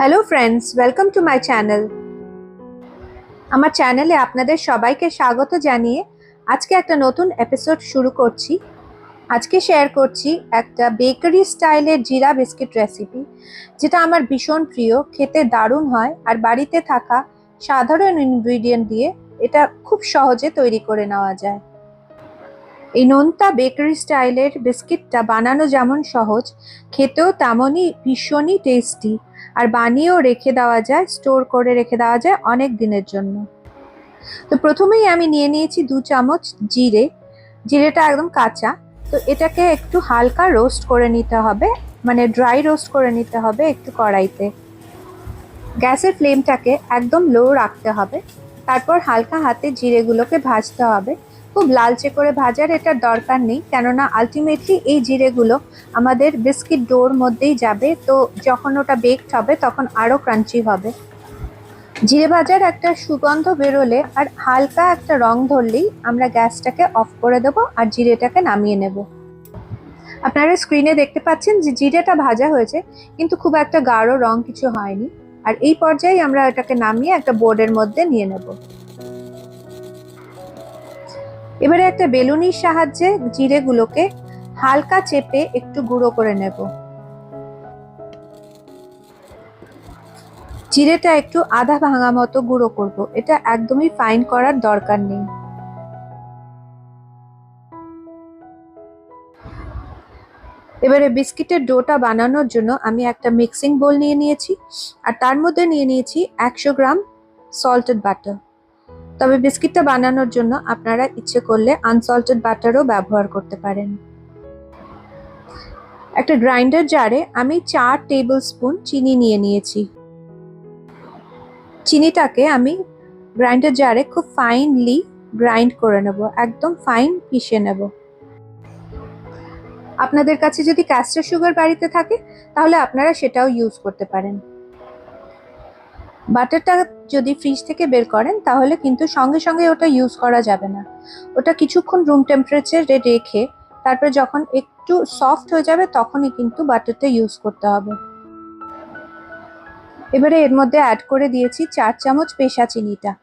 Hello friends welcome to my channel আমার চ্যানেলে আপনাদের সবাইকে স্বাগত জানিয়ে আজকে একটা নতুন এপিসোড শুরু করছি। আজকে শেয়ার করছি একটা বেকারি স্টাইলের জিরা বিস্কিট রেসিপি যেটা আমার ভীষণ প্রিয়, খেতে দারুণ হয়, আর বাড়িতে থাকা সাধারণ ইনগ্রিডিয়েন্ট দিয়ে এটা খুব সহজে তৈরি করে নেওয়া যায়। এই নোনতা বেকারি স্টাইলের বিস্কিটটা বানানো যেমন সহজ, খেতেও তেমনই ভীষণই টেস্টি আর বানিয়েও রেখে দেওয়া যায় স্টোর করে রেখে দেওয়া যায় অনেক দিনের জন্য। তো প্রথমেই আমি নিয়ে নিয়েছি দু চামচ জিরে। জিরেটা একদম কাঁচা। তো এটাকে একটু হালকা রোস্ট করে নিতে হবে। মানে ড্রাই রোস্ট করে নিতে হবে একটু কড়াইতে। গ্যাসের ফ্লেমটাকে একদম লো রাখতে হবে। তারপর হালকা হাতে জিরেগুলোকে ভাজতে হবে। খুব লালচে করে ভাজার এটার দরকার নেই। কেননা আলটিমেটলি এই জিরেগুলো আমাদের বিস্কিট ডোর মধ্যেই যাবে। তো যখন ওটা বেকড হবে, তখন আরও ক্রাঞ্চি হবে। জিরে ভাজার একটা সুগন্ধ বেরোলে আর হালকা একটা রং ধরলেই আমরা গ্যাসটাকে অফ করে দেবো আর জিরেটাকে নামিয়ে নেব। আপনারা স্ক্রিনে দেখতে পাচ্ছেন যে জিরেটা ভাজা হয়েছে, কিন্তু খুব একটা গাঢ় রং কিছু হয়নি। আর এই পর্যায়ে আমরা এটাকে নামিয়ে একটা বোর্ডের মধ্যে নিয়ে নেব। এবারে একটা বেলুনির সাহায্যে জিরেগুলোকে হালকা চেপে একটু গুঁড়ো করে নেব। জিরেটা একটু আধা ভাঙা মতো গুঁড়ো করব। এটা একদমই ফাইন করার দরকার নেই। এবারে বিস্কিটের ডোটা বানানোর জন্য আমি একটা মিক্সিং বোল নিয়ে নিয়েছি। আর তার মধ্যে নিয়ে নিয়েছি একশো গ্রাম সল্টেড বাটার তবে বিস্কিটটা বানানোর জন্য আপনারা ইচ্ছে করলে আনসল্টেড বাটারও ব্যবহার করতে পারেন। একটা গ্রাইন্ডার জারে আমি চার টেবিল স্পুন চিনি নিয়ে নিয়েছি। চিনিটাকে আমি গ্রাইন্ডার জারে খুব ফাইনলি গ্রাইন্ড করে নেব, একদম ফাইন পিষে নেব। আপনাদের কাছে যদি ক্যাস্টার সুগার বাড়িতে থাকে, তাহলে আপনারা সেটাও ইউজ করতে পারেন। বাটারটা যদি ফ্রিজ থেকে বের করেন, তাহলে কিন্তু সঙ্গে সঙ্গে ওটা ইউজ করা যাবে না। ওটা কিছুক্ষণ রুম টেম্পারেচারে রেখে, তারপরে যখন একটু সফট হয়ে যাবে, তখনই কিন্তু বাটারটা ইউজ করতে হবে। এবারে এর মধ্যে অ্যাড করে দিয়েছি চার চামচ পেশা চিনিটা।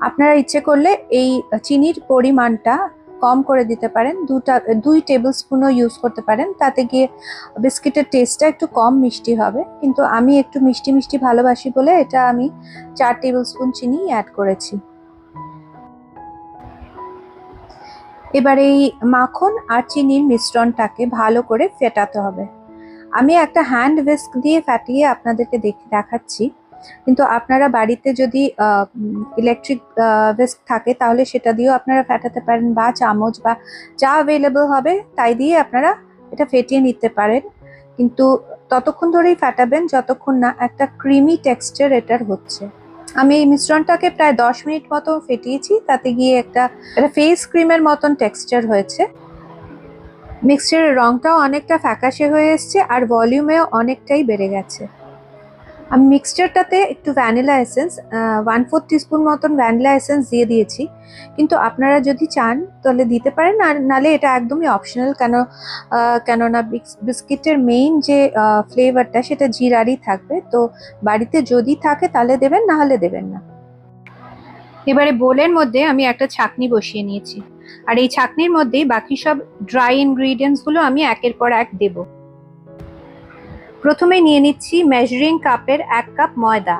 আপনারা ইচ্ছে করলে এই চিনির পরিমাণটা কম করে দিতে পারেন, দুটা, দুই টেবিল স্পুনও ইউজ করতে পারেন, তাতে গিয়ে বিস্কিটের টেস্টটা একটু কম মিষ্টি হবে। কিন্তু আমি একটু মিষ্টি মিষ্টি ভালোবাসি বলে এটা আমি চার টেবিল স্পুন চিনি অ্যাড করেছি। এবার এই মাখন আর চিনির মিশ্রণটাকে ভালো করে ফেটাতে হবে। আমি একটা হ্যান্ড উইস্ক দিয়ে ফাটিয়ে আপনাদেরকে দেখে দেখাচ্ছি। কিন্তু আপনারা বাড়িতে যদি ইলেকট্রিক উইস্ক থাকে, তাহলে সেটা দিয়েও আপনারা ফেটাতে পারেন বা চামচ বা যা অ্যাভেলেবল হবে, তাই দিয়ে আপনারা এটা ফেটিয়ে নিতে পারেন। কিন্তু ততক্ষণ ধরেই ফাটাবেন, যতক্ষণ না একটা ক্রিমি টেক্সচার এটার হচ্ছে। আমি এই মিশ্রণটাকে প্রায় দশ মিনিট মতো ফেটিয়েছি, তাতে গিয়ে একটা একটা ফেস ক্রিমের মতন টেক্সচার হয়েছে। মিক্সচারের রংটাও অনেকটা ফ্যাকাশে হয়ে এসছে, আর ভলিউমেও অনেকটাই বেড়ে গেছে। আমি মিক্সচারটাতে একটু vanilla essence one four teaspoon মতন ভ্যানিলা এসেন্স দিয়ে দিয়েছি। কিন্তু আপনারা যদি চান, তাহলে দিতে পারেন। আর নালে এটা একদমই অপশনাল কেন কেননা বিস্কিটের মেইন যে ফ্লেভারটা সেটা জিরারই থাকবে। তো বাড়িতে যদি থাকে, তাহলে দেবেন, না হলে দেবেন না। এবারে বোলের মধ্যে আমি একটা ছাকনি বসিয়ে নিয়েছি। আর এই ছাকনির মধ্যেই বাকি সব ড্রাই ইনগ্রিডিয়েন্টসগুলো আমি একের পর এক দেবো। প্রথমে নিয়ে নিচ্ছি মেজারিং কাপের এক কাপ ময়দা,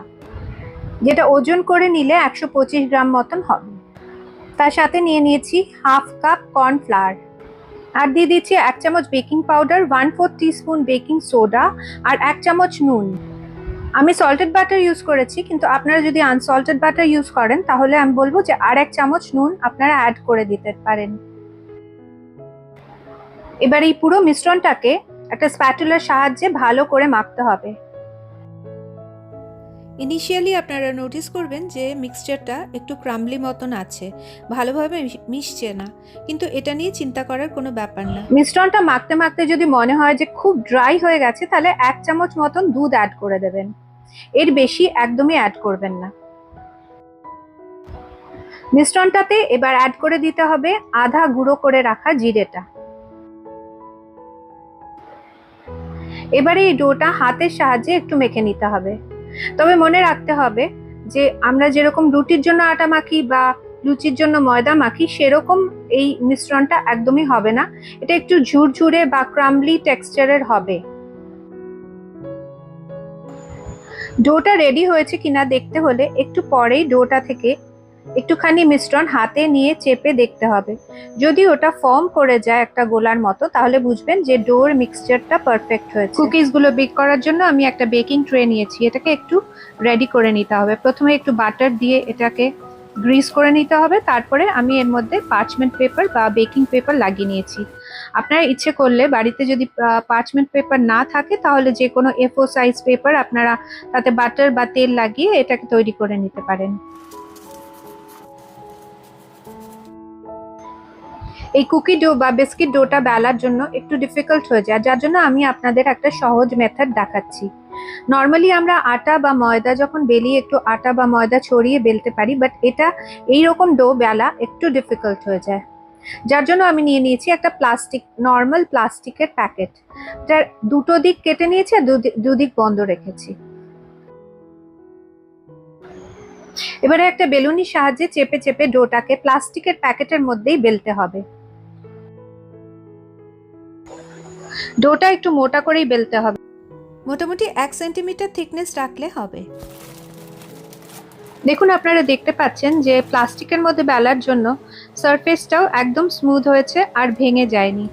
যেটা ওজন করে নিলে একশো পঁচিশ গ্রাম মতন হবে। তার সাথে নিয়ে নিয়েছি হাফ কাপ কর্নফ্লাওয়ার আর দিয়ে দিচ্ছি এক চামচ baking powder one four spoon baking soda আর এক চামচ নুন। আমি সল্টেড বাটার ইউজ করেছি, কিন্তু আপনারা যদি আনসল্টেড বাটার ইউজ করেন, তাহলে আমি বলব যে আর এক চামচ নুন আপনারা অ্যাড করে দিতে পারেন। এবার এই পুরো মিশ্রণটাকে একটা স্প্যাটুলার সাহায্যে ভালো করে মাখতে হবে। ইনিশিয়ালি আপনারা নোটিস করবেন যে মিক্সচারটা একটু ক্রামলি মতন আছে ভালোভাবে মিশছে না। কিন্তু এটা নিয়ে চিন্তা করার কোনো ব্যাপার না। মিশ্রণটা মাখতে মাখতে যদি মনে হয় যে খুব ড্রাই হয়ে গেছে তাহলে এক চামচ মতন দুধ অ্যাড করে দেবেন। এর বেশি একদমই অ্যাড করবেন না। মিশ্রণটাতে এবার অ্যাড করে দিতে হবে আধা গুঁড়ো করে রাখা জিরেটা। এবারে এই ডোটা হাতের সাহায্যে একটু মেখে নিতে হবে। তবে মনে রাখতে হবে যে, আমরা যেরকম রুটির জন্য আটা মাখি বা লুচির জন্য ময়দা মাখি, সেরকম এই মিশ্রণটা একদমই হবে না। এটা একটু ঝুরঝুরে বা ক্রাম্বলি টেক্সচারের হবে। ডোটা রেডি হয়েছে কিনা দেখতে হলে একটু পরেই ডোটা থেকে একটুখানি মিশ্রণ হাতে নিয়ে চেপে দেখতে হবে। যদি ওটা ফর্ম করে যায় একটা গোলার মতো, তাহলে বুঝবেন যে ডোর মিক্সচারটা পারফেক্ট হয়েছে। কুকিজগুলো বেক করার জন্য আমি একটা বেকিং ট্রে নিয়েছি। এটাকে একটু রেডি করে নিতে হবে। প্রথমে একটু বাটার দিয়ে এটাকে গ্রিস করে নিতে হবে। তারপরে আমি এর মধ্যে পার্চমেন্ট পেপার বা বেকিং পেপার লাগিয়ে নিয়েছি। আপনারা ইচ্ছে করলে বাড়িতে যদি পার্চমেন্ট পেপার না থাকে, তাহলে যে কোনো এফও সাইজ পেপার আপনারা তাতে বাটার বা তেল লাগিয়ে এটাকে তৈরি করে নিতে পারেন। এই কুকি ডো বা বিস্কিট ডোটা বেলার জন্য একটু ডিফিকাল্ট হয়ে যায়, যার জন্য আমি আপনাদের একটা সহজ মেথড দেখাচ্ছি। নর্মালি আমরা আটা বা ময়দা যখন বেলি, একটু আটা বা ময়দা ছড়িয়ে বেলতে পারি বাট এটা এই রকম ডো বেলা একটু ডিফিকাল্ট হয়ে যায়। যার জন্য আমি নিয়ে নিয়েছি একটা প্লাস্টিক নর্মাল প্লাস্টিকের প্যাকেট যার দুটো দিক কেটে নিয়েছি আর দুদি- দুদিক বন্ধ রেখেছি। এবারে একটা বেলুনির সাহায্যে চেপে চেপে ডোটাকে প্লাস্টিকের প্যাকেটের মধ্যেই বেলতে হবে। ডোটা একটু মোটা করেই বেলতে হবে। মোটামুটি এক সেন্টিমিটার থিকনেস রাখলে হবে। দেখুন আপনারা দেখতে পাচ্ছেন যে প্লাস্টিকের মধ্যে বেলার জন্য সারফেসটাও একদম স্মুথ হয়েছে আর ভেঙে যায়নি।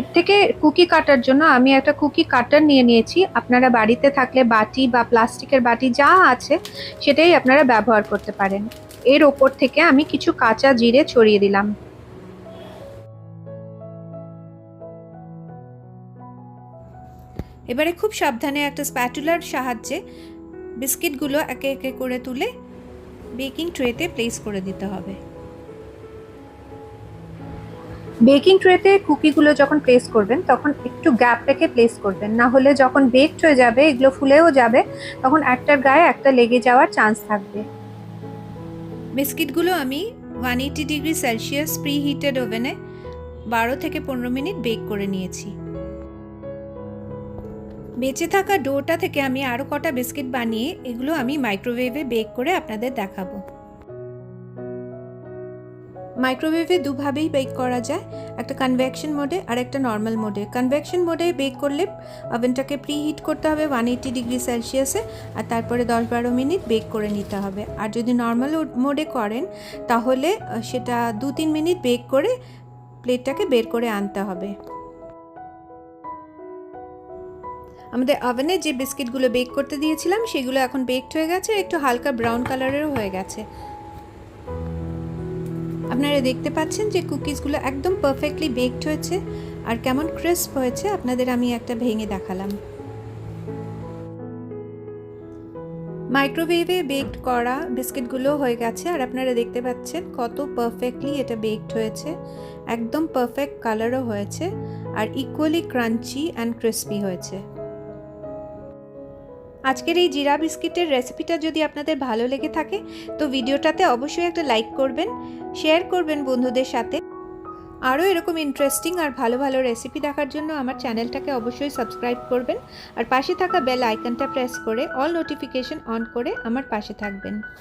এর থেকে কুকি কাটার জন্য আমি একটা কুকি কাটার নিয়ে নিয়েছি। আপনারা বাড়িতে থাকলে বাটি বা প্লাস্টিকের বাটি যা আছে সেটাই আপনারা ব্যবহার করতে পারেন। এর ওপর থেকে আমি কিছু কাঁচা জিরে ছড়িয়ে দিলাম। এবারে খুব সাবধানে একটা স্প্যাটুলার সাহায্যে বিস্কিটগুলো একে একে করে তুলে বেকিং ট্রেতে প্লেস করে দিতে হবে। বেকিং ট্রেতে কুকিগুলো যখন প্লেস করবেন তখন একটু গ্যাপ রেখে প্লেস করবেন। না হলে যখন বেকড হয়ে যাবে এগুলো ফুলেও যাবে তখন একটার গায়ে একটা লেগে যাওয়ার চান্স থাকবে। বিস্কিটগুলো আমি one eighty degree Celsius pre heated ওভেনে বারো থেকে পনেরো মিনিট বেক করে নিয়েছি। বেঁচে থাকা ডোটা থেকে আমি আরও কটা বিস্কিট বানিয়ে এগুলো আমি মাইক্রোওয়েভে বেক করে আপনাদের দেখাবো। মাইক্রোওয়েভে দুভাবেই বেক করা যায়, একটা কনভেকশন মোডে আর একটা নর্মাল মোডে কনভেকশন মোডে বেক করলে ওভেনটাকে প্রি হিট করতে হবে ওয়ান এইটি ডিগ্রি সেলসিয়াসে আর তারপরে দশ বারো মিনিট বেক করে নিতে হবে। আর যদি নর্মাল মোডে করেন, তাহলে সেটা দু তিন মিনিট বেক করে প্লেটটাকে বের করে আনতে হবে। আমাদের ওভেনে যে বিস্কিটগুলো বেক করতে দিয়েছিলাম, সেগুলো এখন বেকড হয়ে গেছে, একটু হালকা ব্রাউন কালারেরও হয়ে গেছে। আপনারা দেখতে পাচ্ছেন যে কুকিজগুলো একদম পারফেক্টলি বেকড হয়েছে, আর কেমন ক্রিস্প হয়েছে, আপনাদের আমি একটা ভেঙে দেখালাম। মাইক্রোওয়েভে বেকড করা বিস্কিটগুলো হয়ে গেছে, আর আপনারা দেখতে পাচ্ছেন কত পারফেক্টলি এটা বেকড হয়েছে, একদম পারফেক্ট কালারও হয়েছে, আর ইকুয়ালি ক্রাঞ্চি অ্যান্ড ক্রিস্পি হয়েছে। আজকের এই জিরা বিস্কিটের রেসিপিটা যদি আপনাদের ভালো লেগে থাকে, তো ভিডিওটাতে অবশ্যই একটা লাইক করবেন, শেয়ার করবেন বন্ধুদের সাথে। আরও এরকম ইন্টারেস্টিং আর ভালো ভালো রেসিপি দেখার জন্য আমার চ্যানেলটাকে অবশ্যই সাবস্ক্রাইব করবেন আর পাশে থাকা বেল আইকনটা প্রেস করে অল নোটিফিকেশন অন করে আমার পাশে থাকবেন।